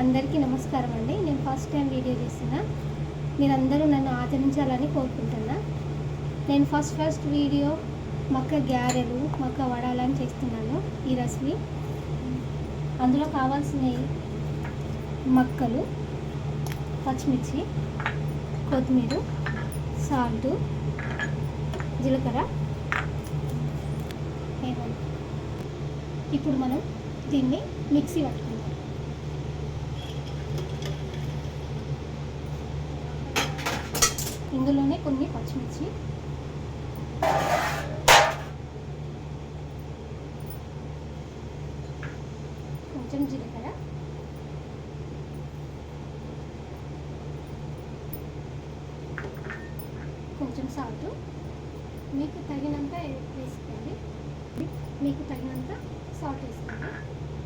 అందరికీ నమస్కారం అండి. నేను ఫస్ట్ టైం వీడియో చేసిన మీరందరూ నన్ను ఆదరించాలని కోరుకుంటున్నా. నేను ఫస్ట్ ఫస్ట్ వీడియో మక్క గ్యారెలు మక్క వడాలని చేస్తున్నాను ఈ రెసిపీ. అందులో కావాల్సినవి మక్కలు పచ్చిమిర్చి కొత్తిమీర సాల్టు జీలకర్ర. ఇప్పుడు మనం దీన్ని మిక్సీ పట్టుకుందాం. ఇందులోనే కొన్ని పచ్చిమిర్చి. కొంచెం జీలకర్ర. కొంచెం సాల్ట్ మీకు తగినంత వేసుకోండి. మీకు తగినంత సాల్ట్ వేసుకోండి.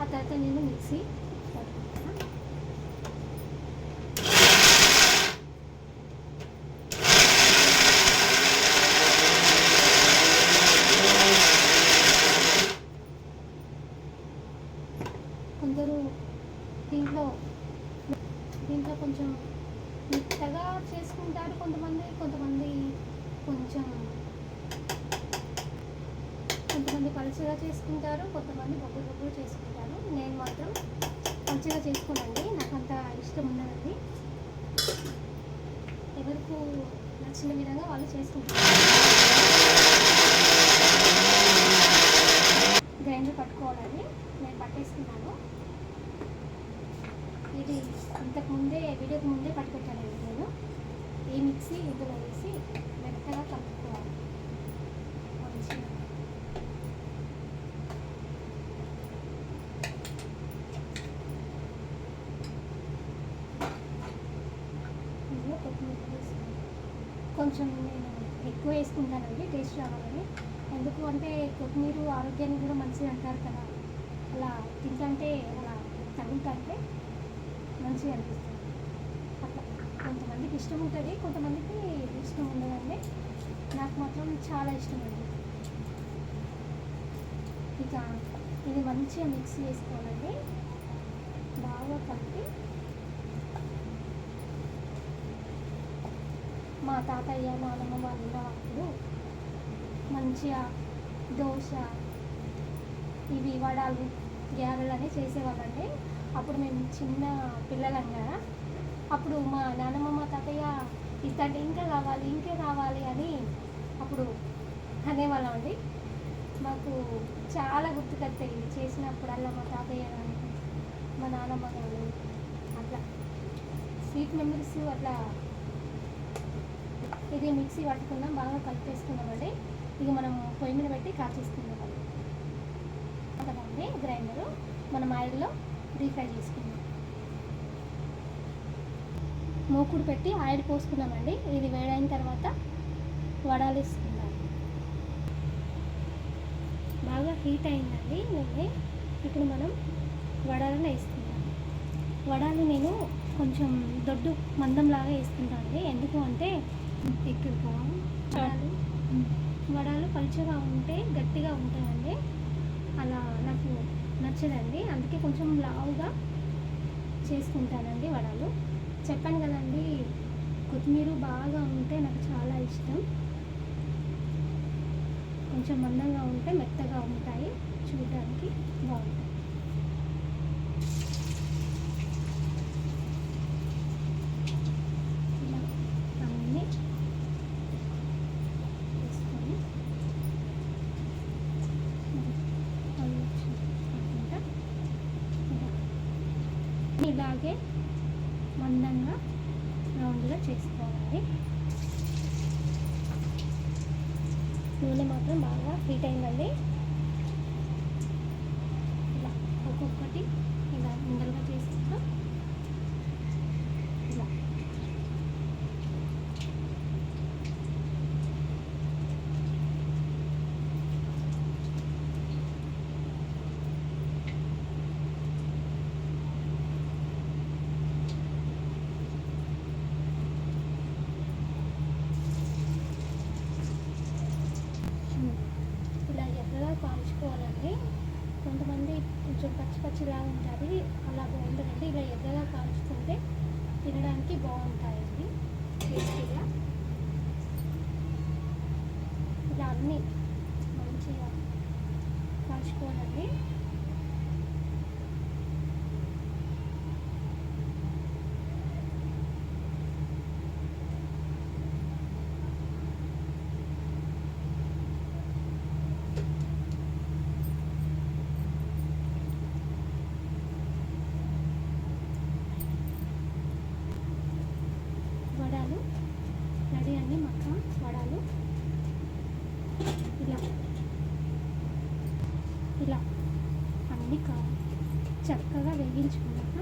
ఆ తర్వాత నేను మిక్సీ పట్టుకుంటాను కొందరు దీంట్లో దీంట్లో కొంచెం మెత్తగా చేసుకుంటారు కొంతమంది కొంతమంది కొంచెం మంచిగా చేసుకుంటారు కొంతమంది బొగ్గులు బొగ్గులు చేసుకుంటారు. నేను మాత్రం మంచిగా చేసుకోనండి. నాకు అంత ఇష్టం ఉండదండి. ఎవరికి నచ్చిన విధంగా వాళ్ళు చేసుకుంటారు. గ్రైండర్ పట్టుకోవాలండి. నేను పట్టేసుకున్నాను ఇది ఇంతకుముందే వీడియోకి ముందే పట్టుపెట్టానండి నేను. ఈ మిక్సీ ఇందులో వేసి మెత్తగా కలుపుకోవాలి. మంచిగా ఇందులో కొత్తిమీర వేసుకుంటాను కొంచెం నేను ఎక్కువ వేసుకుంటానండి టేస్ట్ రావాలని. ఎందుకు అంటే కొత్తిమీర ఆరోగ్యానికి కూడా మంచిది అంటారు కదా. అలా తింటంటే అలా తగ్గుతంటే మంచిగా అనిపిస్తుంది. అట్లా కొంతమందికి ఇష్టం ఉంటుంది కొంతమందికి ఇష్టం ఉండదండి. నాకు మాత్రం చాలా ఇష్టం అండి. ఇక ఇది మంచిగా మిక్స్ చేసుకోవాలండి. బాగా కలిపి మా తాతయ్య నాన్నమ్మ వాళ్ళు అప్పుడు మంచిగా దోశ ఇవి వడాలు గ్యారెలు అని చేసేవాళ్ళండి. అప్పుడు మేము చిన్న పిల్లలం కదా. అప్పుడు మా నాన్నమ్మ మా తాతయ్య ఇస్తాంటే ఇంకా కావాలి ఇంకే కావాలి అని అప్పుడు అనేవాళ్ళం అండి మాకు చాలా గుర్తుకొస్తాయి చేసినప్పుడు చేసినప్పుడల్లా మా తాతయ్య కానీ మా నాన్నమ్మ కానీ అట్లా. స్వీట్ మెమరీస్ అట్లా ఇది మిక్సీ పట్టుకుందాం బాగా కలిపేసుకున్నామండి ఇక మనం పొయ్యి మీద పెట్టి కాచేసుకుందాం కదండి గ్రైండరు. మనం ఆయిల్లో రీఫ్రై ఫ్రై చేసుకుందాం. మూకుడు పెట్టి ఆయిల్ పోసుకున్నామండి ఇది వేడైన తర్వాత వడాలు వేసుకుందాం బాగా హీట్ అయిందండి నేను. ఇప్పుడు మనం వడాలను వేసుకుందాం. వడాలు నేను కొంచెం దొడ్డు మందంలాగా వేసుకుంటానండి. ఎందుకు అంటే ఎక్కువగా వడాలు వడాలు పలుచగా ఉంటే గట్టిగా ఉంటాయండి. అలా నాకు నచ్చదండి. అందుకే కొంచెం లావుగా చేసుకుంటానండి వడలు. చెప్పాను కదండి కొత్తిమీర బాగా ఉంటే నాకు చాలా ఇష్టం. కొంచెం మందంగా ఉంటే మెత్తగా ఉంటాయి. చూడడానికి బాగుంటాయి ఇలా అన్నీ వేసుకొని అలాగే మందంగా రౌండ్గా చేసుకోవాలి. నూనె మాత్రం బాగా హీట్ అయిందండి. ఇలా ఒక్కొక్కటి కాల్చుకోవాలండి కొంతమంది కొంచెం పచ్చి పచ్చిలా ఉంటుంది అలా బాగుంటుందండి ఇలా ఎర్రగా కాల్చుకుంటే తినడానికి బాగుంటాయండి. ఇలా. అన్నీ కావాలి. చక్కగా వేగించుకున్నాక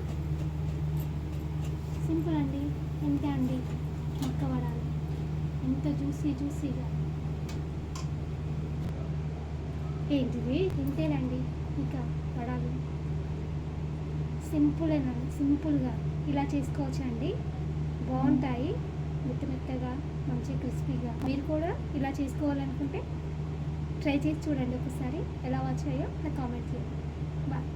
సింపుల్ అండి. ఇంతే అండి? మక్క వడాలి ఎంత జ్యూసీ జ్యూసీగా. ఏంటిది? ఇంతేనండి. ఇంకా సింపుల్ సింపులేనండి సింపుల్గా ఇలా చేసుకోవచ్చు అండి? బాగుంటాయి. మెత్త మెత్తగా మంచి క్రిస్పీగా. మీరు కూడా ఇలా చేసుకోవాలనుకుంటే ట్రై చేసి చూడండి ఒకసారి. ఎలా వచ్చాయో నాకు కామెంట్ చేయండి. బాయ్